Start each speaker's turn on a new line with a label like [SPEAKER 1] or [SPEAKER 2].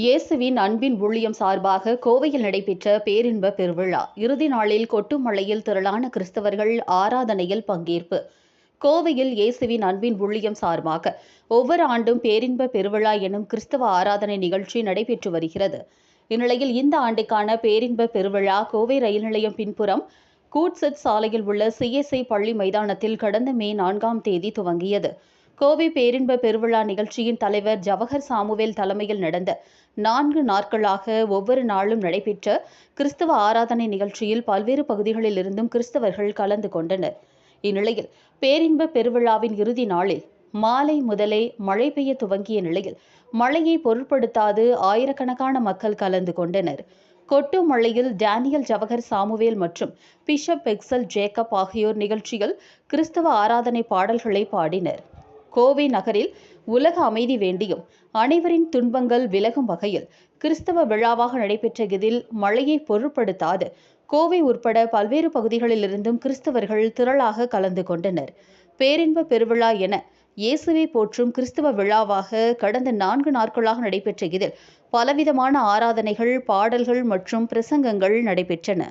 [SPEAKER 1] இயேசுவின் அன்பின் ஊழியம் சார்பாக கோவையில் நடைபெற்ற பேரின்ப பெருவிழா. இறுதி நாளில் கொட்டுமலையில் திரளான கிறிஸ்தவர்கள் ஆராதனையில் பங்கேற்பு. கோவையில் இயேசுவின் அன்பின் ஊழியம் சார்பாக ஒவ்வொரு ஆண்டும் பேரின்ப பெருவிழா எனும் கிறிஸ்தவ ஆராதனை நிகழ்ச்சி நடைபெற்று வருகிறது. இந்நிலையில் இந்த ஆண்டுக்கான பேரின்ப பெருவிழா கோவை ரயில் நிலையம் பின்புறம் கூட்செட் சாலையில் உள்ள சிஎஸ்ஐ பள்ளி மைதானத்தில் கடந்த மே நான்காம் தேதி துவங்கியது. கோவை பேரின்ப பெருவிழா நிகழ்ச்சியின் தலைவர் ஜவஹர் சாமுவேல் தலைமையில் நடந்த நான்கு நாட்களாக ஒவ்வொரு நாளும் நடைபெற்ற கிறிஸ்தவ ஆராதனை நிகழ்ச்சியில் பல்வேறு பகுதிகளில் இருந்தும் கிறிஸ்தவர்கள் கலந்து கொண்டனர். இந்நிலையில் பேரின்ப பெருவிழாவின் இறுதி நாளில் மாலை முதலே மழை பெய்ய துவங்கிய நிலையில் மழையை பொருட்படுத்தாது ஆயிரக்கணக்கான மக்கள் கலந்து கொண்டனர். கொட்டு மழையில் டேனியல் ஜவஹர் சாமுவேல் மற்றும் பிஷப் எக்ஸல் ஜேக்கப் ஆகியோர் நிகழ்ச்சியில் கிறிஸ்தவ ஆராதனை பாடல்களை பாடினர். கோவை நகரில் உலக அமைதி வேண்டியும் அனைவரின் துன்பங்கள் விலகும் வகையில் கிறிஸ்தவ விழாவாக நடைபெற்ற இதில் மழையை பொருட்படுத்தாது. கோவை உட்பட பல்வேறு பகுதிகளிலிருந்தும் கிறிஸ்தவர்கள் திரளாக கலந்து கொண்டனர். பேரின்ப பெருவிழா என இயேசுவை போற்றும் கிறிஸ்தவ விழாவாக கடந்த நான்கு நாட்களாக நடைபெற்ற இதில் பலவிதமான ஆராதனைகள் பாடல்கள் மற்றும் பிரசங்கங்கள் நடைபெற்றன.